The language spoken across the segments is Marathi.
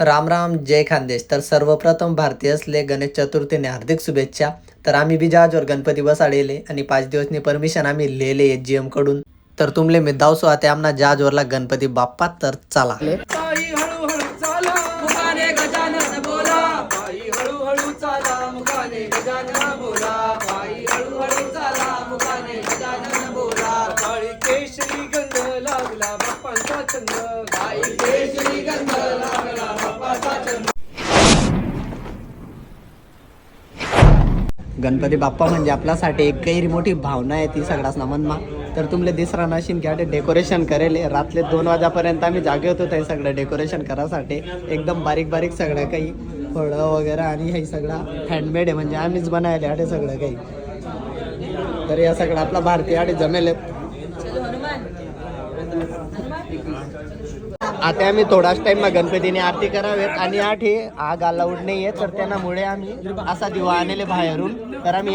राम राम जय खानदेश. तर सर्वप्रथम भारतीय असले गणेश चतुर्थीने हार्दिक शुभेच्छा. तर आम्ही बी जहाजवर गणपती बसाडेले आणि पाच दिवसनी परमिशन आम्ही लिहिले एच जी एमकडून. तर तुमले मी धावसो आता आमना जहाजवरला गणपती बाप्पा तर चला. गणपती बाप्पा म्हणजे आपल्यासाठी एक गैर मोठी भावना आहे ती सगळ्याच मनमा तर तुमले दिसरा नशीन की डेकोरेशन करेल. रातले दोन वाजेपर्यंत आम्ही जागे होतो ते सगळं डेकोरेशन करासाठी. एकदम बारीक बारीक सगळं काही. फळं वगैरे आणि हे सगळं हँडमेड आहे. म्हणजे आम्हीच बनायले अटे सगळं काही. तर या सगळं आपला भारतीय आटे जमेल. आता आम्ही थोडाच टाइम मग गणपतीने आरती करावेत आणि आठी आग अलाउड नाहीये तर त्यामुळे आम्ही असा दिवा आणले बाहेरून. तर आम्ही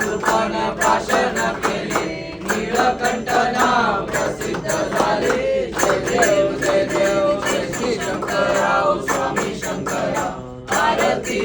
आपण प्राशन केले. नीळकंठ नाव प्रसिद्ध झाले. जय देव जय देव श्री शंकरराव स्वामी शंकरा आरती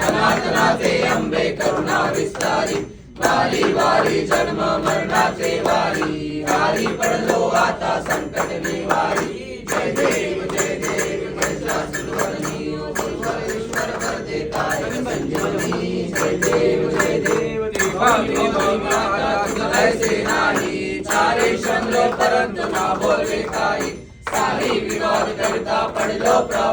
धनातनाचे आंबे करुणा विस्तारी. वारी वारी जन्म मरणाचे वारी. वारी पडलो आता संकट निवारी. जय देव जय देव जय सर्वेश्वर करते काय संजीवनी जय देव जय देव ऐसे नाही चारे चंद्र परंतु ना बोले काही. सारी विवाद करता पडलो प्रा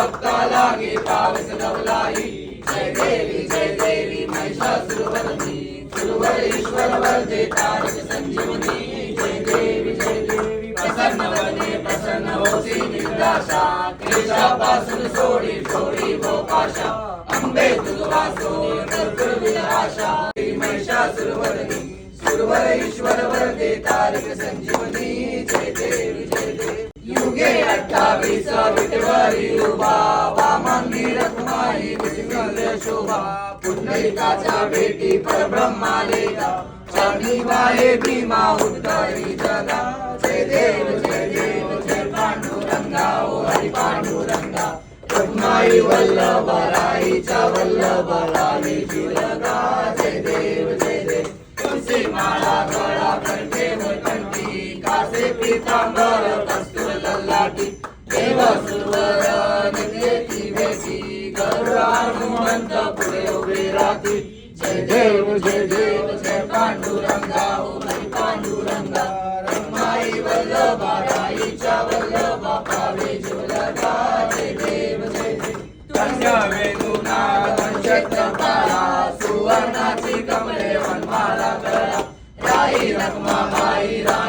भक्ताला गीता नवलाई जय देवी जय देवी महिषासुरवर्णी सुरवरेश्वर वर्धे तारक संजीवनी जय देवी जय देवी प्रसन्न वने प्रसन्न होसी निराशा। क्लेशापासून सोडी सोडी भोपाशा अंबे तुलवासो नरकुल विनाशा महिषासुरवर्णी। सुरवरेश्वर वर्धे तारक संजीवनी जय देवी जय देवी। युगे अठ्ठावीस विठवरी उभा मंदिर रखुमाई विठ्ठल शोभा. पुंडलिकाचा भेटी परब्रह्मालेता स्वामी बाये भीमा उद्धरी जगा जय देव जय देव जय पांडुरंगा. ओ हरि पांडुरंगा. रखुमाई वल्लभा राईचा वल्लभा राणी जुलगा जय देव जय देव. तुझी माळा Rahma Bhai Rahma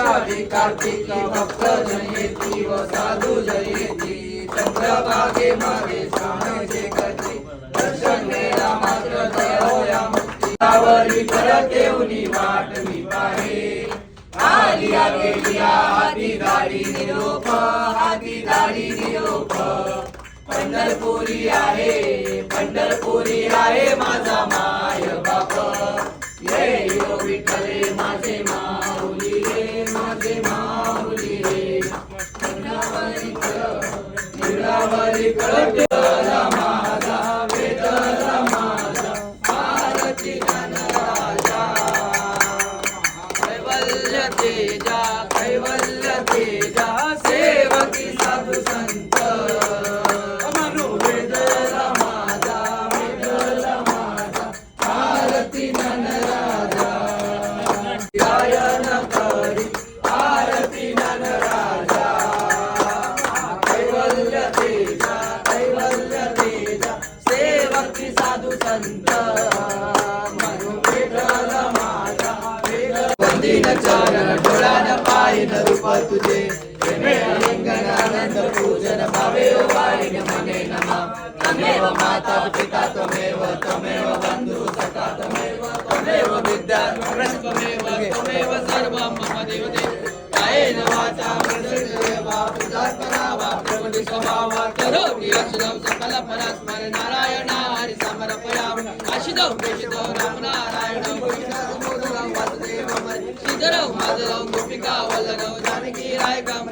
Ashadhi Kartiki भक्त जयती व साधू जयती. चंद्रभागे मागे श्रावणाचे करते दर्शन मेळा मात्र दया मुक्तीवरी परत येऊनी वाट मी पाहे. आली गेली हाती गाडी निरोप हाती गाडी निरोप. पंढरपुरी आहे पंढरपुरी आहे माझा माय बाप. ये I did. वंदिन चरण डोळ्यान पाहिन रूप तुझे प्रेमे लिंगन आनंद पूजन भावे वाणीन मने नमा तमेव माता पिता त्वमेव त्वमेव बंधु सखा त्वमेव त्वमेव विद्या त्वमेव त्वमेव सर्वं मम देवते कायेन वाचा मनसेन वा पूजार्पणा वा प्रकृति स्वभावा करोमि रक्षणं सकल परस्पर नारायण हरि समर्पयामि आशिदौ प्रेषितौ राम लगाओ वल्लभौ जानकी राय का